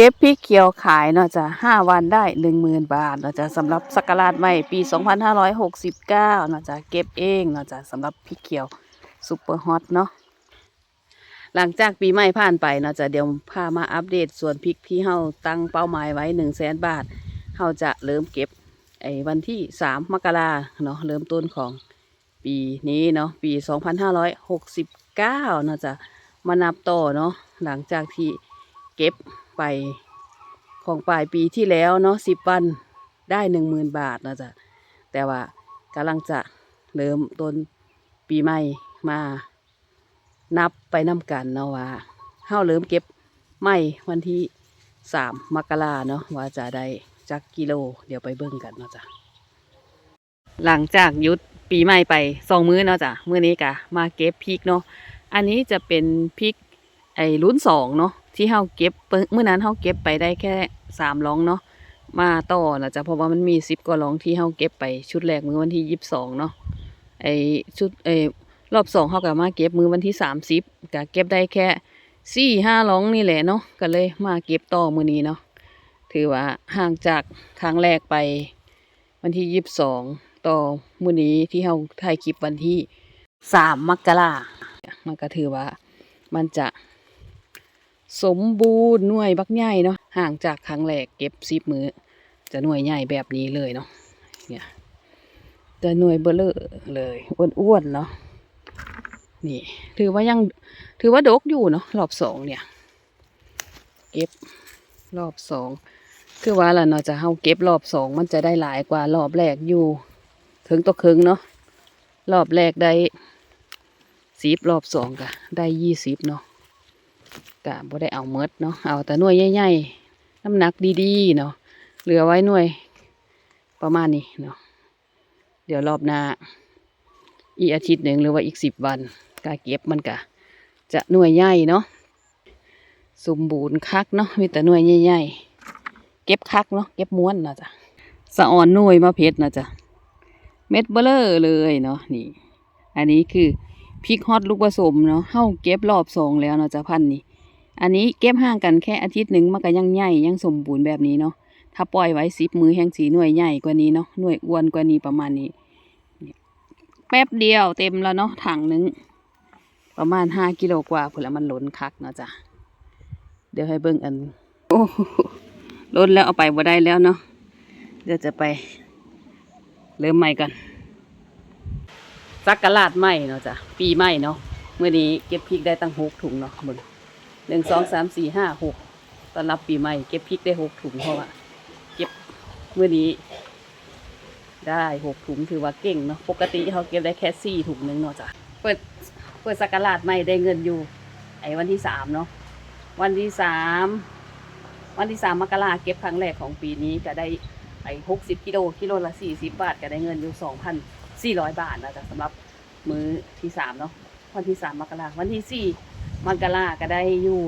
เก็บพริกเขียวขายเนาะจ้ะห้าวันได้หนึ่งหมื่นบาทเนาะจ้ะสำหรับสักราชใหม่ปีสองพันห้าร้อยหกสิบเก้าเนาะจ้ะเก็บเองเนาะจ้ะสำหรับพริกเขียวซุปเปอร์ฮอตเนาะหลังจากปีใหม่ผ่านไปเนาะจ้ะเดี๋ยวพามาอัปเดตส่วนพริกที่เฮาตั้งเป้าหมายไว้หนึ่งแสนบาทเฮาจะเริ่มเก็บไอ้วันที่สามมกราเนาะเริ่มต้นของปีนี้เนาะปีสองพันห้าร้อยหกสิบเก้าเนาะจ้ะมานับต่อเนาะหลังจากที่เก็บ ไปของปลายปีที่แล้วเนาะสิบวันได้หนึ่งหมื่นบาทนะจ๊ะแต่ว่ากำลังจะเริ่มต้นปีใหม่มานับไปน้ำกันเนาะว่าเฮาเริ่มเก็บไม่วันที่สามมกราเนาะว่าจะได้จักกิโล เดี๋ยวไปเบิ่งกันเนาะจ้ะหลังจากยุดปีใหม่ไปสองมื้อเนาะจ้ะมื้อนี้กะมาเก็บพริกเนาะอันนี้จะเป็นพริกไอ้รุ่นสองเนาะ ที่เฮาเก็บเมื่อนั้นเฮาเก็บไปได้แค่สามลองเนาะมาต่อนะจ๊ะเพราะว่ามันมีสิบกว่าลองที่เฮาเก็บไปชุดแรกมือวันที่ยี่สิบสองเนาะไอชุดไอรอบสองเฮาก็มาเก็บมือวันที่สามสิบก็เก็บได้แค่สี่ห้าลองนี่แหละเนาะก็เลยมาเก็บต่อมือนี้เนาะถือว่าห่างจากครั้งแรกไปวันที่ยี่สิบสองต่อมือนี้ที่เฮาถ่ายคลิปวันที่สามมกรามันก็ถือว่ามันจะ สมบูรณ์หน่วยบักใหญ่เนาะห่างจากครั้งแรกเก็บสิบมือจะหน่วยใหญ่แบบนี้เลยเนาะเนี่ยจะหน่วยเบลเลอร์เลยอ้วนๆเนาะนี่ ถือว่ายังถือว่าดกอยู่เนาะรอบสองเนี่ย เก็บรอบสองคือว่าล่ะเนาะจะเฮาเก็บรอบสองมันจะได้หลายกว่ารอบแรกอยู่ ถึงตัวครึ่งเนาะรอบแรกได้สิบรอบสองก็ได้ยี่สิบเนาะ กะบ่ได้เอาเมดเนาะเอาแต่หน่วยใหญ่ๆน้ำหนักดีๆเนาะเหลือไว้หน่วย ประมาณนี้เนาะเดี๋ยวรอบหน้าอีกอาทิตย์หนึ่งหรือว่าอีกสิบวันกาเก็บมันกะจะหน่วยใหญ่เนาะสมบูรณ์คักเนาะมีแต่หน่วยใหญ่ๆเก็บคักเนาะเก็บม้วนเนาะจ้ะสะออนหน่วยมาเพชรนะจ้ะเม็ดเบลเลอร์เลยเนาะนี่ อันนี้คือพริกฮอตลูกผสมเนาะเฮาเก็บรอบสองแล้วเนาะจ้ะพันนี้ อันนี้เก็บห่างกันแค่อาทิตย์หนึ่งมันก็ยังใหญ่ยังสมบูรณ์แบบนี้เนาะถ้าปล่อยไว้สิบมือแห่งสีหน่วยใหญ่กว่านี้เนาะหน่วยอ้วนกว่านี้ประมาณนี้แป๊บเดียวเต็มแล้วเนาะถังหนึงประมาณห้ากิโลกว่าผลมันล้นคักเนาะจ้ะเดี๋ยวให้เบิ่งอันโอ้โหล้นแล้วเอาไปบ่ได้แล้วเนาะเดี๋ยวจะไป เริ่มใหม่กันสักกะลาดใหม่เนาะจ้ะปีใหม่เนาะเมื่อนี้เก็บพริกได้ตั้งหกถุงเนาะมึง หนึ่งสองสามสี่ห้าหกตอนรับปีใหม่เก็บพริกได้หกถุงเพราะว่าเก็บเมื่อนี้ ได้หกถุงถือว่าเก่งเนาะปกติเขาเก็บได้แค่สี่ถุงหนึงเนาะจ้ะเปิดเปิดสักราชใหม่ได้เงินอยู่ ไอ้วันที่สามเนาะวันที่สามวันที่สามมกราเก็บครั้งแรกของปีนี้ก็ได้ไอ้หกสิบกิโลกิโลละสี่สิบบาทก็ได้เงินอยู่สองพันสี่ร้อยบาทนะจ๊ะสำหรับมื้อที่สามเนาะวันที่สามมกราวันที่สี่ มังกราก็ได้อยู่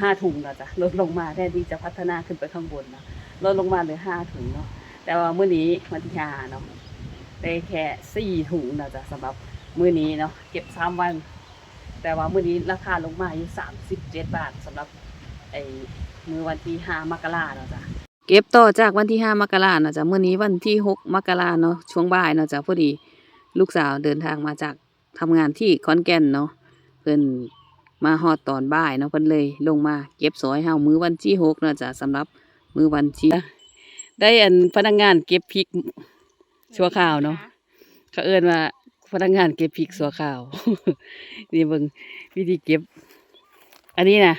ห้าถุงแล้วจ้ะลดลงมาแทนที่จะพัฒนาขึ้นไปข้างบนเนาะลดลงมาเหลือห้าถุงเนาะแต่ว่ามื้อนี้วันที่ห้าเนาะได้แค่สี่ถุงนะจ๊ะสำหรับมื้อนี้เนาะเก็บสามวัน แต่ว่ามื้อนี้ราคาลงมาอยู่สามสิบเจ็ดบาทสำหรับไอ้มื้อวันที่ห้ามกราเนาะจ้ะเก็บต่อจากวันที่ห้ามกราเนาะจ้ะมื้อนี้วันที่หกมกราเนาะช่วงบ่ายเนาะจ้ะพอดีลูกสาวเดินทางมาจากทำงานที่ขอนแก่นเนาะเพิ่น มาฮอดตอนบ่ายเนาะเพิ่นเลยลงมาเก็บสอยเฮามื้อวันที่หกเนาะจ้ะสำหรับมื้อวันที่ได้อันพนักงานเก็บพริกชั่วคราวเนาะเขาเอิ้นว่าพนักงานเก็บพริกชั่วคราว นี่เบิ่งวิธีเก็บ อันนี้นะ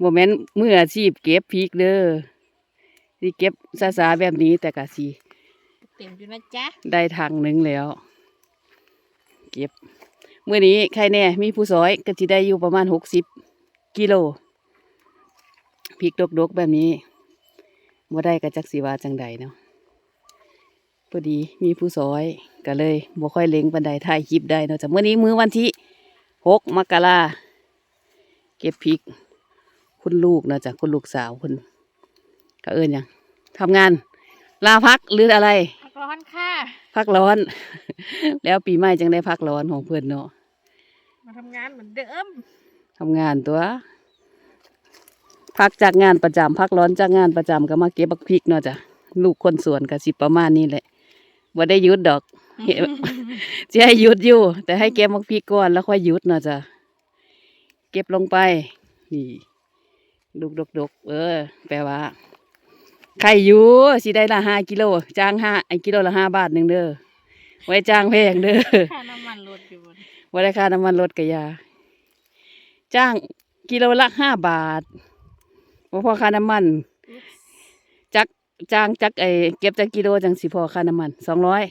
บ่แม่นมืออาชีพเก็บพริกเด้อสิเก็บซาๆแบบนี้แต่ก็สิเต็มอยู่นะจ๊ะ ได้ทางหนึ่งแล้ว เก็บ เมื่อนี้ใครแน่ มีผู้ซอยก็จะได้อยู่ประมาณหกสิบกิโลพริกดกๆแบบนี้ว่าได้กระจักสีวาจังใดเนาะพอดีมีผู้ซอยก็เลยบ่ค่อยเล็งบันไดถ่ายคลิปได้เนาะจากเมื่อนี้มื้อวันที่หกมกราเก็บพริก คุณลูกเนาะจากคุณลูกสาวคุณก็เอิญยังทำงาน ลาพักหรืออะไร พักร้อนค่ะ พักร้อน แล้วปีใหม่จังได้พักร้อนของเพื่อนเนาะมาทำงานเหมือนเดิมทำงานตัวทพักจากงานประจำพักร้อนจากงานประจำก็มาเก็บบักพริกเนาะจ้ะลูกคนสวนก็สิประมาณนี้แหละบ่ได้หยุดดอกเห็นจะให้หยุดอยู่ แต่ให้เก็บบักพริกก่อนแล้วค่อยหยุดเนาะจ้ะเก็บลงไปนี่ลูกดกๆเออ แปลว่าใครอยู่สิได้ละห้ากิโลจ้างห้าไอกิโลละห้าบาทหนึ่งเด้อ ไว้จ้างแพงเด้อค่าน้ำมันรถอยู่บนบริค่าน้ำมันรถกะยา จ้างกิโลละห้าบาทบ่พอค่าน้ำมันจักจ้างจักไอเก็บจักกิโลจังสิพอค่าน้ำมันสองร้อย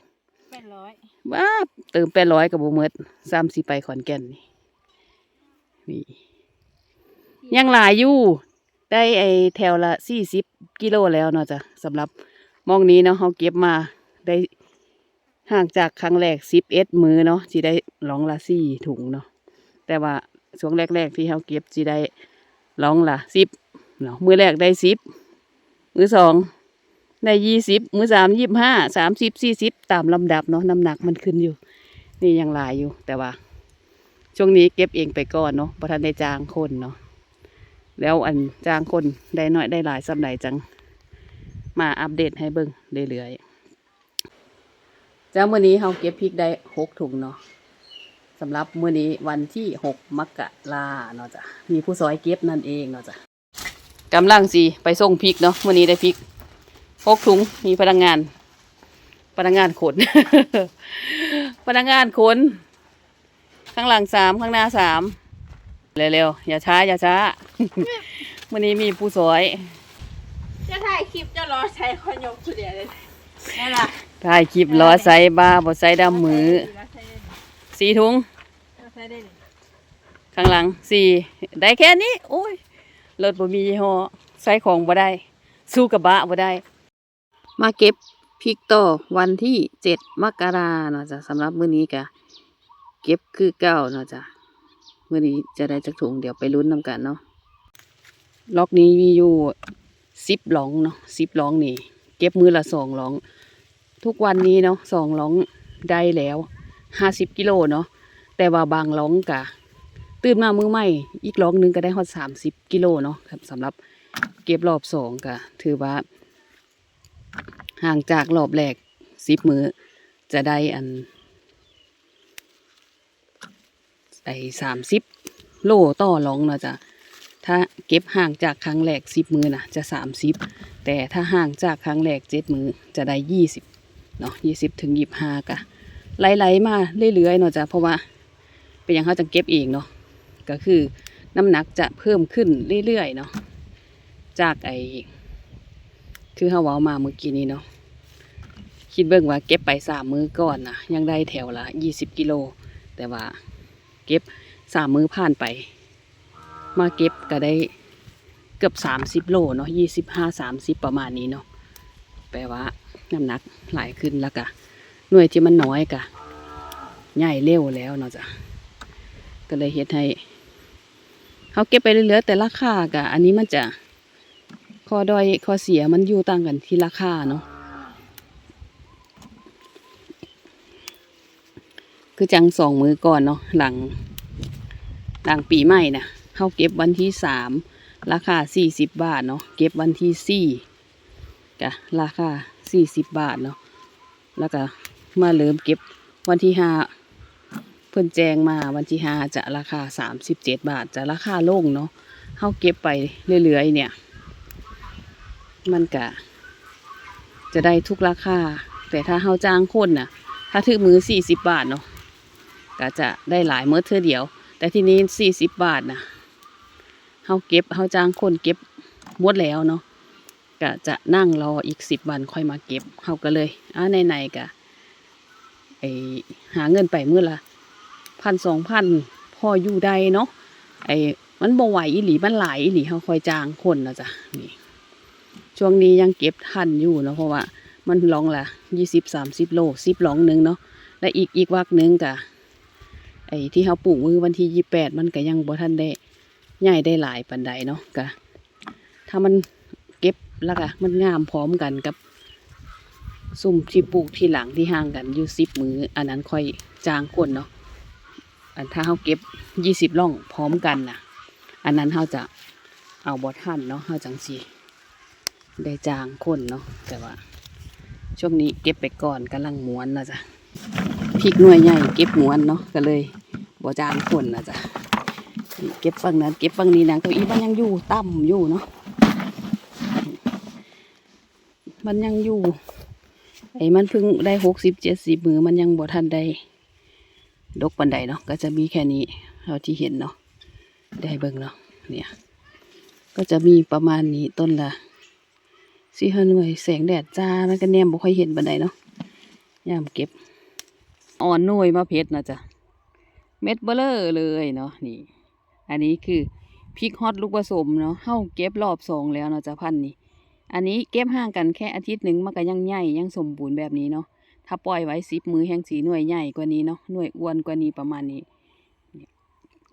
แปดร้อยบ้าเติมแปดร้อยกับบุเมดสามสิไปขอนแก่นนี่นี่ยังหลายอยู่ ได้ไอแถวละสี่สิบกิโลแล้วเนาะจ้ะสำหรับหมองนี้เนาะเขาเก็บมาได้ ห่างจากครั้งแรกสิบเอ็ดมือเนาะที่ได้หลองละสี่ถุงเนาะแต่ว่าช่วงแรก ๆ ที่เขาเก็บจีได้หลองละสิบเนาะมือแรกได้สิบมือสองได้ยี่สิบมือสามยี่ห้าสามสิบสี่สิบตามลำดับเนาะน้ำหนักมันขึ้นอยู่ นี่ยังหลายอยู่ แต่ว่า ช่วงนี้เก็บเองไปก่อนเนาะประทันได้จ้างคนเนาะแล้วอันจ้างคนได้น้อยได้หลายสำไหนจัง มาอัปเดตให้เบิ่งเรื่อยๆ จ้ามื้อนี้เฮาเก็บพริกได้หกถุงเนาะสำหรับมื้อนี้วันที่หกมกราเนาะจ้ะมีผู้ซอยเก็บนั่นเองเนาะจ้ะกำลังสิไปส่งพริกเนาะมื้อนี้ได้พริกหกถุงมีพนักงาน พนักงานขน พนักงานขน ข้างหลังสามข้างหน้าสามเร็วๆอย่าช้า อย่าช้าวันนี้มีผู้สวยจะถ่ายคลิปจะรอใช้คนยกสุดเดียวเลยนั่นล่ะ ถ่ายคลิปล้อใส่บ้าบ่ใส่ดำมือรใช้ได้สี่ถุงรใช้ได้เลยข้างหลังสี่ได้แค่นี้โอ้ยรถบ่มียี่ห้อใส่ของบ่ได้ สู้กับบะบ่ได้ มาเก็บพริกต่อวันที่เจ็ดมกราเนาะจ้ะสำหรับมื้อนี้กะ เก็บคือเก้าเนาะจ้ะมื้อนี้จะได้จักถุงเดี๋ยวไปลุ้นนำกันเนาะล็อกนี้มีอยู่สิบหลองเนาะสิบหลองนี่ เก็บมือละสองหลอง ทุกวันนี้เนาะสองหลองได้แล้วห้าสิบกิโลเนาะแต่ว่าบางหลองกะตื่นมามือใหม่อีกหลองหนึงก็ได้ฮอดสามสิบกิโลเนาะครับสำหรับเก็บรอบสองกะถือว่า ห่างจากรอบแรกสิบมือจะได้อันไอ้สามสิบโลต่อหลองเนาะจ้ะถ้าเก็บห่างจากครั้งแรกสิบมือนะจะสามสิบแต่ถ้าห่างจากครั้งแรกเจ็ดมือจะได้ยี่สิบ เนาะยี่สิบถึงยี่ห้ากะไหลๆมาเรื่อยๆเนาะจ้ะเพราะว่าเป็นอย่างเขาจะเก็บเองเนาะก็คือน้ำหนักจะเพิ่มขึ้นเรื่อยๆเนาะจากไอ้คือเขาเว้ามาเมื่อกี้นี้เนาะคิดเบิ่งว่าเก็บไปสามมือก่อนนะยังได้แถวละยี่สิบกิโลแต่ว่าเก็บสามมือผ่านไป มาเก็บก็ได้เกือบสามสิบโลเนาะยี่สิบห้าสามสิบประมาณนี้เนาะแปลว่า น้ำหนักหลายขึ้นแล้วกะหน่วยที่มันน้อยกะใหญ่เร็วแล้วเนาะจ้ะก็เลยเฮ็ดให้เขาเก็บไปเรื่อยๆแต่ราคากะอันนี้มันจะข้อด้อยข้อเสียมันอยู่ต่างกันที่ราคาเนาะคือจังสองมือก่อนเนาะหลัง หลังปีใหม่นะเขาเก็บวันที่สามราคาสี่สิบบาทเนาะเก็บวันที่สี่กะราคา สี่สิบบาทเนาะแล้วก็มาเริ่มเก็บวันที่ห้าเพิ่นแจงมาวันที่ห้าจะราคาสามสิบเจ็ดบาทจะราคาโล่งเนาะเขาเก็บไปเรื่อยๆเนี่ย มันกะจะได้ทุกราคา แต่ถ้าเขาจ้างคนน่ะ ถ้าถึงมือสี่สิบบาทเนาะก็จะได้หลายเมื่อเธอเดียว แต่ทีนี้สี่สิบบาทนะเฮาเก็บเฮาจ้างคนเก็บหมดแล้วเนาะ ก็จะนั่งรออีกสิบวันค่อยมาเก็บเฮาก็เลยอ่าในๆก็ไอหาเงินไปเมื่อละพันสองพันพออยู่ได้เนาะไอมันบ่ไหวอีหลีมันหลายอีหลีเฮาคอยจ้างคนนะจ๊ะนี่ช่วงนี้ยังเก็บทันอยู่เนาะเพราะว่ามันลองละยี่สิบสามสิบโลสิบลองหนึ่งเนาะและอีกอีกวักหนึ่งกะไอ้ที่เขาปลูกมือวันที่ยี่แปดมันก็ยังบ่ทันได้ใหญ่ได้หลายปันใดเนาะก็ถ้ามัน แล้วก็มันงามพร้อมกันกับซุ่มที่ปลูกที่หลังที่ห่างกันอยู่สิบมือ อันนั้นค่อยจางคนเนาะอันถ้าเขาเก็บยี่สิบร่องพร้อมกันนะอันนั้นเขาจะเอาบอทันเนาะเฮาจังสีได้จางคนเนาะแต่ว่า ช่วงนี้เก็บไปก่อนกำลังม้วนนะจ๊ะพริกหน่วยใหญ่เก็บม้วนเนาะก็เลยบ่จางคนนะจ๊ะเก็บฝั่งนั้นเก็บฝั่งนี้นางเก้าอี้มันยังอยู่ต่ำอยู่เนาะ มันยังอยู่ ไอ้มันเพิ่งได้หกสิบเจ็ดสิบมือมันยังบ่ทันได้ดกปันใดเนาะก็จะมีแค่นี้เท่าที่เห็นเนาะได้เบิ่งเนาะเนี่ยก็จะมีประมาณนี้ต้นละสี่ห้าน่วยแสงแดดจ้ามันก็แนมบ่ค่อยเห็นปันใดเนาะยามเก็บอ่อนน่วยมาเพชรนะจ๊ะเม็ดเบลอเลยเนาะนี่ อันนี้คือพริกฮอตลูกผสมเนาะเฮาเก็บรอบสองแล้วเนาะจ๊ะพันนี้ อันนี้เก็บห่างกันแค่อาทิตย์หนึ่งมันก็ยังใหญ่ยังสมบูรณ์แบบนี้เนาะ ถ้าปล่อยไว้สิบมือแห่งสีหน่วยใหญ่กว่านี้เนาะหน่วยอ้วนกว่านี้ประมาณนี้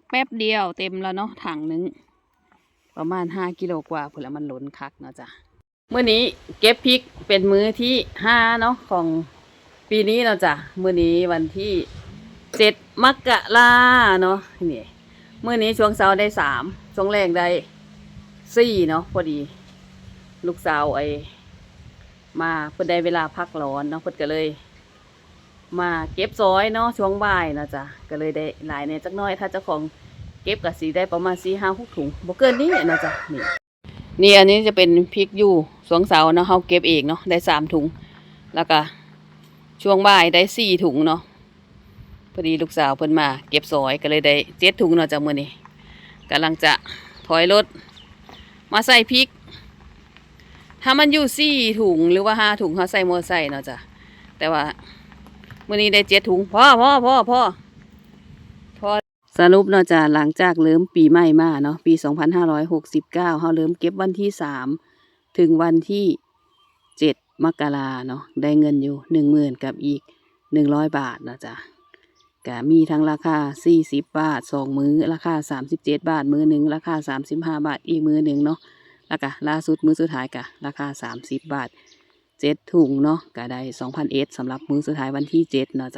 แป๊บเดียวเต็มแล้วเนาะถังนึง ประมาณห้ากิโลกว่าผลมันล้นคักเนาะจ้ะเมื่อนี้เก็บพริกเป็นมื้อที่ห้าเนาะของปีนี้เนาะจ้ะมื้อนี้วันที่เจ็ดมกราเนาะนี่มื้อนี้ช่วงเช้าได้สามช่วงแรกได้สี่เนาะพอดี ลูกสาวไอ้มาเพิ่นได้เวลาพักร้อนเนาะเพิ่นก็เลย มาเก็บซอยเนาะช่วงบ่ายนะจ๊ะก็เลยได้หลายเนี่ยจักน้อย ถ้าเจ้าของเก็บก็สีได้ประมาณสี่ห้าหกถุงบ่เกินนี้นะจ๊ะนี่นี่อันนี้จะเป็นพริกอยู่สวงเสาเนาะเฮาเก็บเองเนาะได้สามถุง แล้วก็ช่วงบ่ายได้สี่ถุงเนาะพอดีลูกสาวเพิ่นมา เก็บซอยก็เลยได้เจ็ดถุงเนาะจ้ะมื้อนี้กำลังจะถอยรถมาใส่พริก ถ้ามันอยู่สี่ถุงหรือว่าห้าถุงเขาใส่มอไซค์เนาะจ้ะแต่ว่ามื่อนี้ได้เจ็ดถุงพ่อพ่อพ่อพ่อพ่อสรุปเนาะจ้ะหลังจากเริ่มปีใหม่มาเนาะปีสองพันห้าร้อยหกสิบเก้าเขาเริ่มเก็บวันที่สามถึงวันที่เจ็ดมกราเนาะได้เงินอยู่หนึ่งหมื่นกับอีกหนึ่งร้อยบาทเนาะจ้ะก็มีทั้งราคาสี่สิบบาทสองมื้อราคาสามสิบเจ็ดบาท มื้อหนึ่งราคาสามสิบห้าบาทอีกมื้อหนึ่งเนาะ แล้วก็ล่าสุดมื้อสุดท้ายกะราคา 30 บาทเจ็ดถุงเนาะก็ได้2,000เอสสำหรับมื้อสุดท้ายวันที่7เนาะจ้ะ